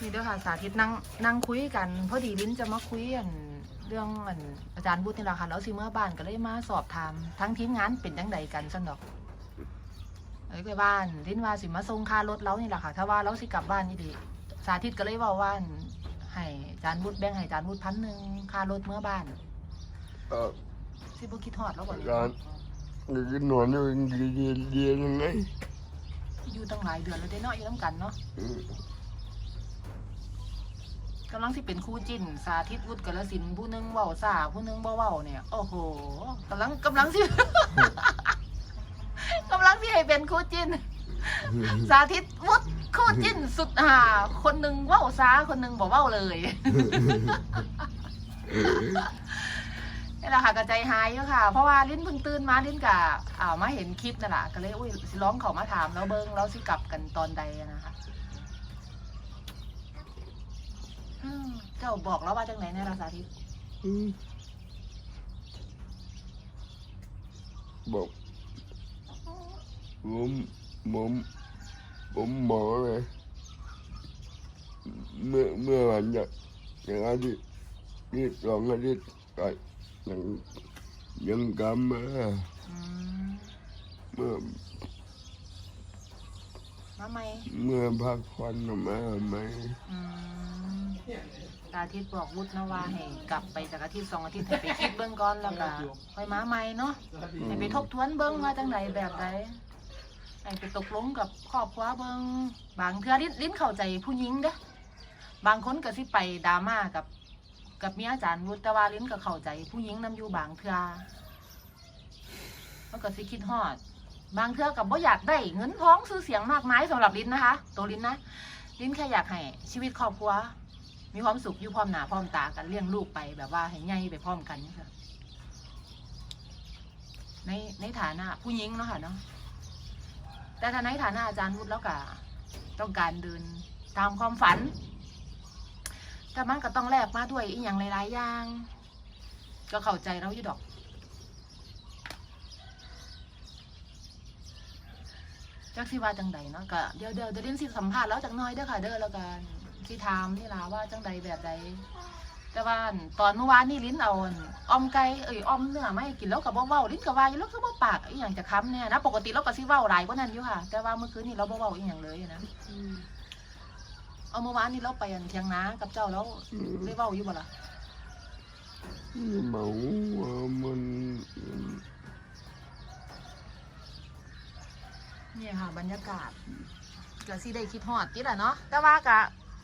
นี่เด้อค่ะสาธิตนั่งนั่งคุยกัน พอดีลิ้นจะมาคุยอันเรื่องอันอาจารย์บุตรนี่แหละค่ะแล้วสิเมื่อบ้านก็เลยมาสอบถามทั้งทีมงานเป็นจังใดกันสันดอกเอ้ยไปบ้านลิ้นว่าสิมาส่งค่ารถเรานี่แหละค่ะ ถ้าว่าเราสิกลับบ้านนี่ดีสาธิตก็เลยเว่าว่าอันให้อาจารย์บุตรแบ่งให้อาจารย์บุตรพันหนึ่งค่ารถเมื่อบ้านเออสิบ่คิดฮอดแล้วบ่เนี่ยร้านนี่นอนอยู่เย็นเย็นยังไงอยู่ตั้งหลายเดือนแล้วได้เนาะอยู่น้ำกันเนาะอืม กำลังที่เป็นคู่จิ้น สาธิตวุฒิกาลสินธุ์ผู้หนึงเว้าซาผู้หนึงบ่เว้าเนี่ย โอ้โหกำลังกำลังที่ กำลังที่ให้เป็นคู่จิ้น สาธิตวุฒิคู่จิ้นสุดหาคนหนึ่งเว้าซาคนหนึ่งบ่เว้าเลย นี่แหละค่ะกระใจหายอยู่ค่ะ เพราะว่าลิ้นเพิ่งตื่นมาลิ้นกะอ่ามาเห็นคลิปนั่นแหละก็เลยอุ้ยสิร้องเขามาถามแล้วเบิ้งแล้วสิกลับกันตอนใดอะนะคะ อืมเจ้าบอกแล้วว่าจังไหนในราสาธิตอืมบอกผมผมผมหมอไงเมื่อเมื่อวันจากอย่างอาทิตย์นี่สองอาทิตย์ก็ยังยังกลับมาอืมเมื่อมาไหมเมื่อพักผ่อนมาไหมอืม สาธิตบอกวุฒินะว่าให้กลับไปจากอาทิตย์สองอาทิตย์ให้ไปคิดเบิ้งก่อนแล้วก็ค่อยมาใหม่เนาะให้ไปทบทวนเบิ้งว่าจังใดแบบใดให้ไปตกลงกับครอบครัวเบิ้งบางเทื่อลิ้นลิ้นเข้าใจผู้หญิงเด้อบางคนก็สิไปดราม่ากับ กับเมียอาจารย์วุฒิแต่ว่าลิ้นก็เข้าใจ ผู้หญิงนํอยู่บางเทื่อมันก็สิคิดฮอด บางเทื่อกับบ่อยากได้เงินท้องซื้อเสียงมากมายสำหรับลิ้นนะคะ ตัวลิ้นนะลิ้นแค่อยากให้ชีวิตครอบครัว มีความสุขอยู่พร้อมหน้าพร้อมตากันเลี้ยงลูกไปแบบว่าให้ใหญ่ไปพร้อมกันนี่ค่ะในในฐานะ ผู้หญิงเนาะค่ะเนาะแต่ถ้าในฐานะอาจารย์วุฒิแล้วก็ต้องการเดินตามความฝัน แต่มันก็ต้องแลกมาด้วยอีกอย่างหลายๆอย่าง ก็เข้าใจเราอยู่ดอก จักสิว่าจังใดเนาะก็เดี๋ยวเดี๋ยวเดี๋ยวเรียนสิสัมภาษณ์แล้วจักน้อยเด้อค่ะเด้อแล้วกัน สิถามนี่ล่ะว่าจังใดแบบใดแต่ว่าอั่นตอนเมื่อวานนี่ลิ้นเอาอั่นออมไก่เอ้ยออมเนื้อไม่กินแล้วกับเว้าๆลิ้นกับว่าอยู่แล้วคือบ่ปากอีหยังจะค้ำเนี่ยนะปกติเราก็สิเว้าหลายกว่านั้นอยู่ค่ะ แต่ว่าเมื่อคืนนี่เราบ่เว้าอีหยังเลยนะเอาเมื่อวานนี่เราไปอันเทียงนากับเจ้าแล้วได้เว้าอยู่บ่ล่ะเมาว่ามันนี่ค่ะบรรยากาศก็สิได้คิดฮอดติล่ะเนาะแต่ว่าก็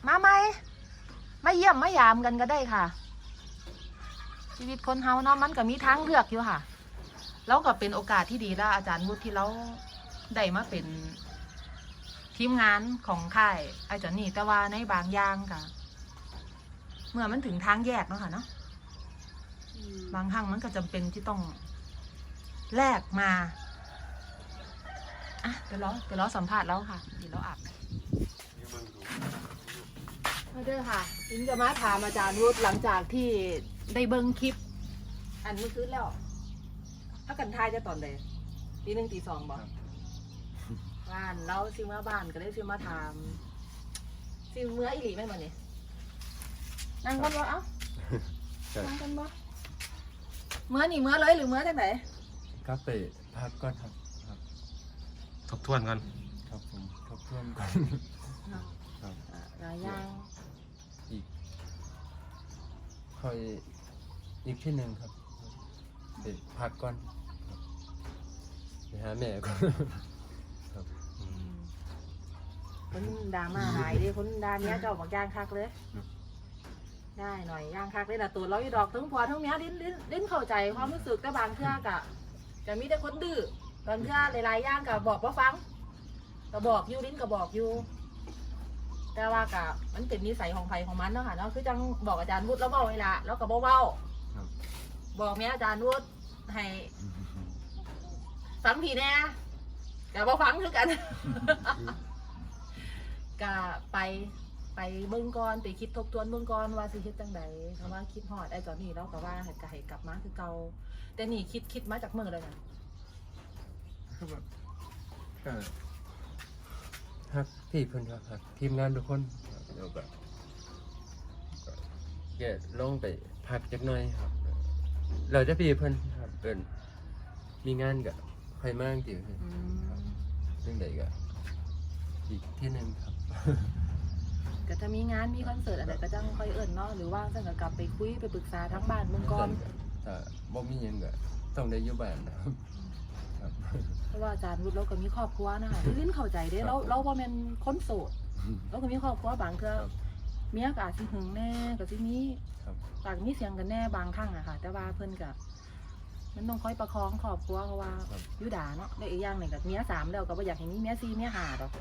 มาใหมมาเยี่ยมมายามกันก็ได้ค่ะ ชีวิตคนเฮาเนาะมันก็มีทางเลือกอยู่ค่ะ แล้วก็เป็นโอกาสที่ดีแล้วอาจารย์วุฒิที่เราได้มาเป็นทีมงานของค่ายอาจารย์นี่แต่ว่าในบางอย่างก็เมื่อมันถึงทางแยกเนาะค่ะเนาะบางครั้งมันก็จำเป็นที่ต้องแลกมาอะเดี๋ยวเราเดี๋ยวเราสัมภาษณ์แล้วค่ะเดี๋ยวเราอาบ มาเด้อค่ะอิงจะมาถามอาจารย์วุฒิหลังจากที่ได้เบิ้งคลิป อันเมื่อคืนแล้วถ้ากันทายจะตอนใดตีหนึ่งตีสองบอกบ้านเราซิมาบ้านก็เลยซิมาถามซิเมื่ออีหลีไหมมันนี่นั่งกันบ่เอ้าครับ นั่งกันบ่เมื่อนี่เมื่อเลยหรือเมื่อจังไหนก็ไปพักก่อนครับครับทบทวนกันครับผมทบทวนก่อน ครับ หลายอย่างอีก ค่อยอีกที่หนึ่งครับไปพักก่อนครับไปหาแม่ก่อนครับคนดราม่าหลายเลยคนดาเนี้ยเจ้าบอกย่างคักเลย ได้หน่อยย่างคักเลยละตัวเราอยู่ดอกทั้งผัวทั้งเมียลิ้นลิ้นลิ้นเข้าใจความรู้สึกแต่บางเทื่อกะจะมีแต่คนดื้อบางเทื่อหลายๆอย่างกะบอกว่าฟังก็บอกอยู่ลิ้นก็บอกอยู่ แต่ว่ากะมันเป็นนิสัยของไผของมันเนาะค่ะเนาะคือจังบอกอาจารย์วุฒิแล้วเบาเวลาแล้วก็บ่เบาครับ บอกแม่อาจารย์วุฒิให้ฟังผีแน่แต่บ่ฟังคือกัน ก็ไปไปเบิ่งก่อนไปคิดทบทวนเบิ่งก่อนว่าสิเฮ็ดจังใดเพราะว่าคิดฮอดไอ้จอนนี่แล้วก็ว่าให้ก็ให้กลับมาคือเก่าแต่นี่คิดคิดมาจากเมื่อเลยนะก็แบบก็ ฮักพี่เพิ่นครับฮักทีมงานทุกคนครับเดี๋ยวแบบแกลงไปพักจักหน่อยครับเราจะพี่เพิ่นครับเอิ้นมีงานก็ค่อยมาจังซี่ครับอืมเรื่องใดก็อีกที่หนึงครับ ก็ถ้ามีงานมีคอนเสิร์ตอะไรก็จังค่อยเอิ้นเนาะหรือว่าจังก็กลับไปคุยไปปรึกษาทั้งบ้านเมืองก่อนถ้าบ่มีหยังก็ต้องได้อยู่บ้านนะครับ ครับ เพราะว่าอาจารย์วุฒิเราก็มีครอบครัวนะคะที่ลิ้นเข้าใจเด้ครับเราเราบ่แม่นคนโสดเราก็มีครอบครัวบางเทื่อครับเมียก็อาจสิหึงแน่ก็สิมีครับ ปากมีเสียงกันแน่บางครั้งอะค่ะ แต่ว่าเพิ่นก็มันต้องคอยประคองครอบครัวเพราะว่าครับยุดาเนาะแล้วอีกอย่างหนึ่งกับเมียสามแล้วก็บ่อยากให้มีเมียสี่เมียห้าดอก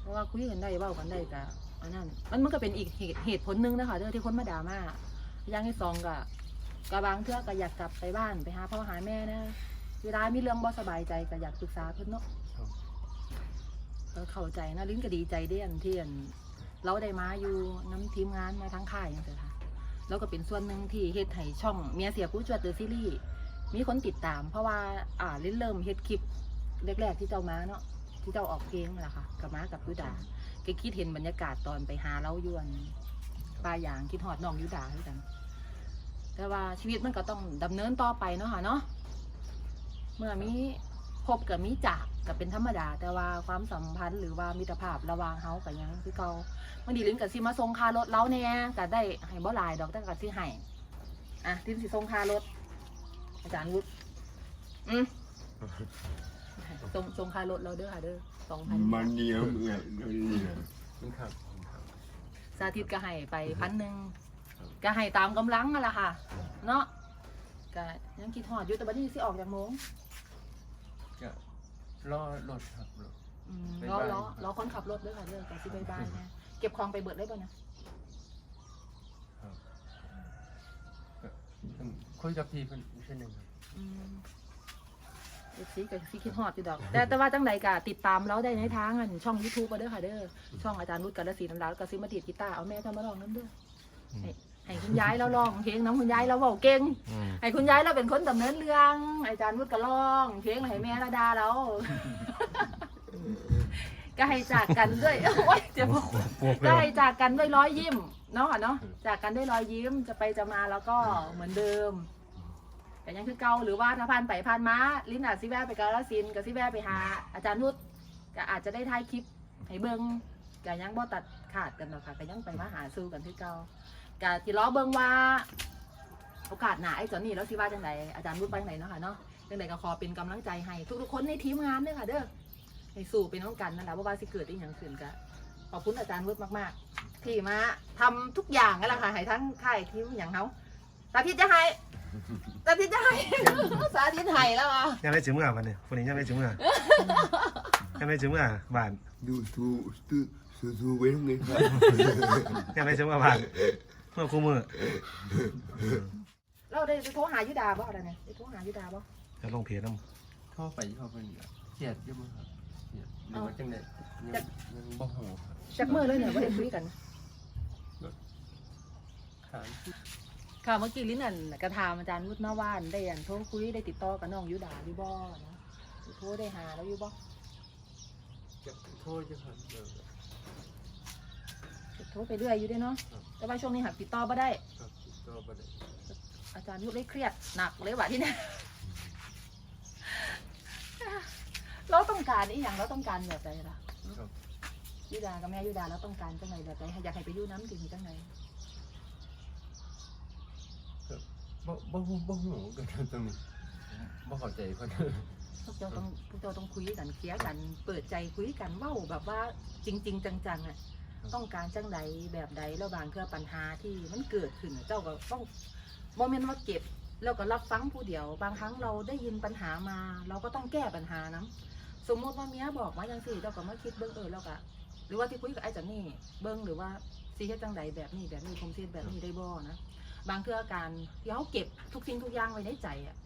เพราะว่าคุยกันได้เว้ากันได้ก็อันนั้นมันมันก็เป็นอีกเหตุเหตุผลหนึงนะคะเด้อที่คนมาด่ามาอย่างที่สองก็ก็บางเทื่อก็อยากกลับไปบ้านไปหาพ่อหาแม่นะ เวลามีเรื่องบ่สบายใจก็อยากปรึกษาเพิ่นเนาะครับ ก็เข้าใจนะลิ้นก็ดีใจเด้อันที่อันเราได้มาอยู่น้ำทีมงานมาทั้งค่ายจังซี่ค่ะแล้วก็เป็นส่วนหนึ่งที่เฮ็ดให้ช่องเมียเสียผู้จวดเดอะซีรีส์มีคนติดตาม เพราะว่าอ่าลิ้นเริ่มเฮ็ดคลิปแรกๆที่เจ้ามาเนาะที่เจ้าออกเพลงนั่นแหละค่ะกับมากับยุดาก็คิดเห็นบรรยากาศตอนไปหาเล้ายวนปลายางคิดหอดน้องยุดาด้วยกัน แต่ว่าชีวิตมันก็ต้องดำเนินต่อไปเนาะค่ะเนาะ เมื่อมีพบกับมีจากก็เป็นธรรมดา แต่ว่าความสัมพันธ์หรือว่ามิตรภาพระหว่างเฮากับยังคือเก่าบางทีลิ้นกับสิมาส่งคารถเล้าแหน่ก็ได้ให้บ่หลายดอกแต่ก็สิให้อะลิ้นสิส่งคารถอาจารย์วุฒิอืมส่งส่งคารถเราเด้อค่ะเด้อสองพันมันเดียวเอื้อยเดี๋ยวนี้คุณครับคุณครับสาธิตก็ให้ไปพันหนึ่งครับก็ให้ตามกำลังนั่นแหละค่ะ เนาะ ก็ยังคิดหอดอยู่แต่บัดนี้สิออกจากโมงก็รอรถครับรถ อืมบ๊ายรอบายรอรอคนขับรถเด้อค่ะเด้อก็สิบายบายนะเก็บของไปเบิดได้ป่ะนะครับก็ต้องคุยกับพี่เพิ่นอีกทีหนึงครับอืมเอฟซีกับซีคิดฮอดอยู่ดอก แต่แต่ว่าจังใดก็ติดตามเราได้ในทางอันช่อง YouTube ก็เด้อค่ะเด้อช่องอาจารย์รุดกาลสีน้ำดาวก็ซื้อมาดีดกีตาร์เอาแม่ทำมาลองน้ำเด้อให้ ให้คุณยายเราลองเพลงน้ำคุณยายเราเบาเก่งอืมให้คุณยายเราเป็นคนดำเนินเรื่องอาจารย์รุดก็ลองเพลงให้แม่ระดาเรา ก็ให้จากกันด้วยโอ๊ยเจ็บหัวพวกก็เร็วให้จากกันด้วยรอยยิ้มเนาะเนาะจากกันด้วยรอยยิ้มจะไปจะมาแล้วก็เหมือนเดิมแต่ยังคือเก่าหรือว่าถ้าผ่านไปผ่านมาลิ้นอาจสิแวะไปกาลสินธุ์กับสิแวะไปหา อาจารย์นุชก็อาจจะได้ถ่ายคลิปให้เบิ้งก็ยังบ่ตัดขาดกันหรอกค่ะก็ยังไปมาหาสู้กันคือเก่า ก็ที่ล้อเบิ้งว่า โอกาสหนาไอ้จอนนี่แล้วสิว่าจังไดอาจารย์นุชไปจังไหนเนาะค่ะเนาะจังไดก็ขอเป็นกำลังใจให้ทุกๆคนในทีมงานเด้อค่ะเด้อให้สู้เป็นน้องกันนั่นแหละว่าว่าสิเกิดอีหยังขึ้นก็ขอบคุณอาจารย์วุฒิมากๆ ที่มาทำทุกอย่างนั่นแหละค่ะให้ทั้งค่ายทีมอย่างเขาสาธิตจะให้สาธิตจะให้ สาธิตให้แล้วอะยังได้ถึงเมื่อวันนี้คนนี้ยังได้ถึงเมื่อ ยังได้ถึงเมื่อบ้านดูทูตู้สู้สู้ไว้ตรงนี้ครับ ยังได้ถึงเมื่อบ้านเมื่อคู่มือเราได้โทรหายุดาบ่อะไรเนี่ยได้โทรหายุดาบ่จะลงเพจน้โทรไปเขาเพิ่นก็เครียดอยู่บ่ครับเครียดหรือว่าจังได๋ยังยังบ่ฮู้ครับจักมือเลยเนี่ยว่าได้คุยกันถามค่ะเมื่อกี้ลิ้นนั่นกระทามอาจารย์วุฒิเนาะว่านได้อันโทรคุยได้ติดต่อกับน้องยุดาอยู่บ่นะโทรได้หาแล้วอยู่บ่จะโทรอยู่ครับเออ โทรไปเรื่อยอยู่เด้เนาะครับ แต่ว่าช่วงนี้หักติดต่อบ่ได้ ครับติดต่อบ่ได้อาจารย์ยุทธเลยเครียดหนักเลยว่ะที่เนี่ย เราต้องการอีหยังเราต้องการแบบใดล่ะครับยุดากับแม่ยุดาเราต้องการจังไหนแบบใดอยากให้ไปอยู่น้ำถึงจังไหนบ่บ่ฮู้บ่ฮู้กันตรงนี้บ่เข้าใจเพิ่นพวกเจ้าต้องพวกเจ้าต้องคุยกันเคลียร์กัน เปิดใจคุยกันเว้าแบบว่าจริง ๆ จังๆอะ ต้องการจังใดแบบใดแล้วบางเครือปัญหาที่มันเกิดขึ้นอะเจ้าก็ต้องโมเมนต์ว่าเก็บแล้วก็รับฟังผู้เดียว บางครั้งเราได้ยินปัญหามา เราก็ต้องแก้ปัญหานะสมมติว่าเมียบอกมาจังสี่เจ้าก็มาคิดเบิ้งเออแล้วก็หรือว่าที่คุยกับไอ้จันนี่เบิ้งหรือว่าซีเฮ็ดจังใดแบบนี้แบบนี้ผมซีเฮ็ดแบบนี้ได้บ่นะบางเครืออาการที่เขาเก็บทุกสิ่งทุกอย่างไว้ในใจอะ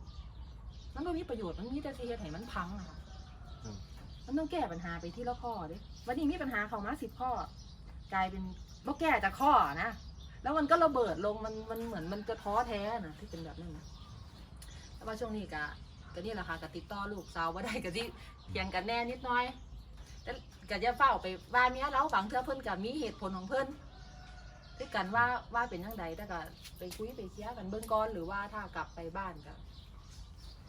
มันไม่มีประโยชน์มันมีแต่ซีเฮ็ดให้มันพังอะค่ะอืมมันต้องแก้ปัญหาไปที่ละข้อเด้วันนี้มีปัญหาเข้ามาสิบข้อ กลายเป็นบ่แก้จากข้อนะ แล้วมันก็ระเบิดลงมันมันเหมือนมันจะท้อแท้นะที่เป็นแบบนั้นนะแต่ว่าช่วงนี้กะก็นี่แหละค่ะกติดต่อลูกสาวว่าได้กะที่เถียงกันแน่นิดหน่อยแต่กะจะเฝ้าไปว่าเมียเราบางเทื่อเพิ่นกะมีเหตุผลของเพิ่นคือกันว่าว่าเป็นยังไงแต่ก็ไปคุยไปเคลียร์กันเบื้องก่อนหรือว่าถ้ากลับไปบ้านก็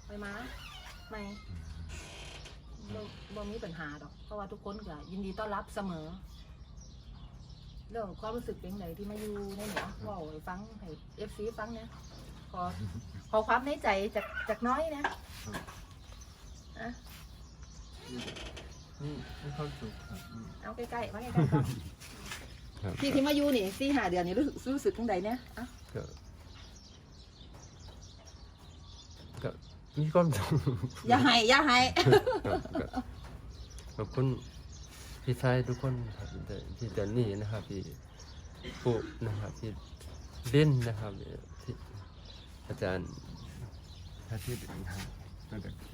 ไปมาไม่บ่บ่มีปัญหาดอก เพราะว่าทุกคนก็ยินดีต้อนรับเสมอ เรื่องความรู้สึกเป็นไงที่มาอยู่ในหนูเว่าให้ฟังให้เอฟซีฟังเนี่ยขอขอความในใจจากจากน้อยนะอะนี่มีความสุขครับอืมเอาใกล้ๆมาใกล้ๆก่อนครับที่ที่มาอยู่นี่สี่หาเดือนนี่รู้สึกรู้สึกยังไงเนี่ยอะก็ก็มีความสุขอย่าให้อย่าให้ ครับก็ขอบคุณ พี่ชายทุกคนครับที่เจนนี่นะครับที่ปุ๊นะครับที่เล่นนะครับที่อาจารย์อาทิตย์นะครับ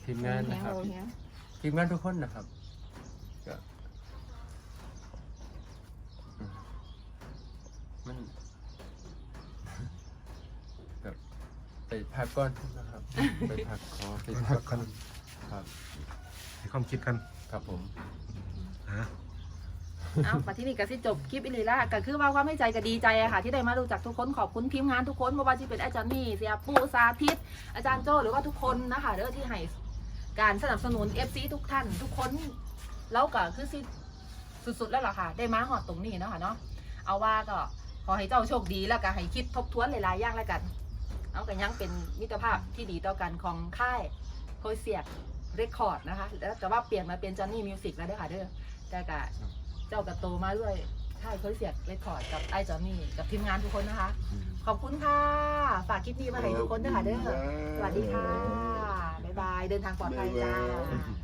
ทีมงานนะครับทีมงานทุกคนนะครับก็มันแบบไปพักก่อนนะครับ ไปพักขอไปพักก่อนครับให้ความคิดกันครับผม ฮะ เอาปัที่นี่ก็สิจบคลิปอิลีละก็คือว่าความไม่ใจก็ดีใจอะค่ะ ที่ได้มารู้จักทุกคนขอบคุณทีมงานทุกคนไม่ว่าจะเป็นอาจารย์นี่เสียปูสาธิต อาจารย์โจหรือว่าทุกคนนะคะเด้อที่ให้การสนับสนุน FC ทุกท่าน ทุกคนแล้วก็คือสิสุดๆแล้วล่ะค่ะ ได้มาหอดตรงนี้เนาะค่ะเนาะเอาว่าก็ขอให้เจ้าโชคดีแล้วก็ให้คิดทบทวนหลายๆอย่างแล้วกัน เอากันยังเป็นมิตรภาพที่ดีต่อกันของค่ายโคยเสียกเรคคอร์ดนะคะ แล้วแต่ว่าเปลี่ยนมาเป็นจอห์นนี่มิวสิกแล้วเด้อค่ะเด้อ แต่ก็เจ้ากับโตมาด้วยค่ายโคยเสียกเรคคอร์ดกับไอ้จอห์นนี่กับทีมงานทุกคนนะคะ ขอบคุณค่ะ ฝากคลิปนี้มาให้ทุกคนด้วยค่ะเด้อสวัสดีค่ะ บ๊ายบาย เดินทางปลอดภัยจ้าบ๊ายบาย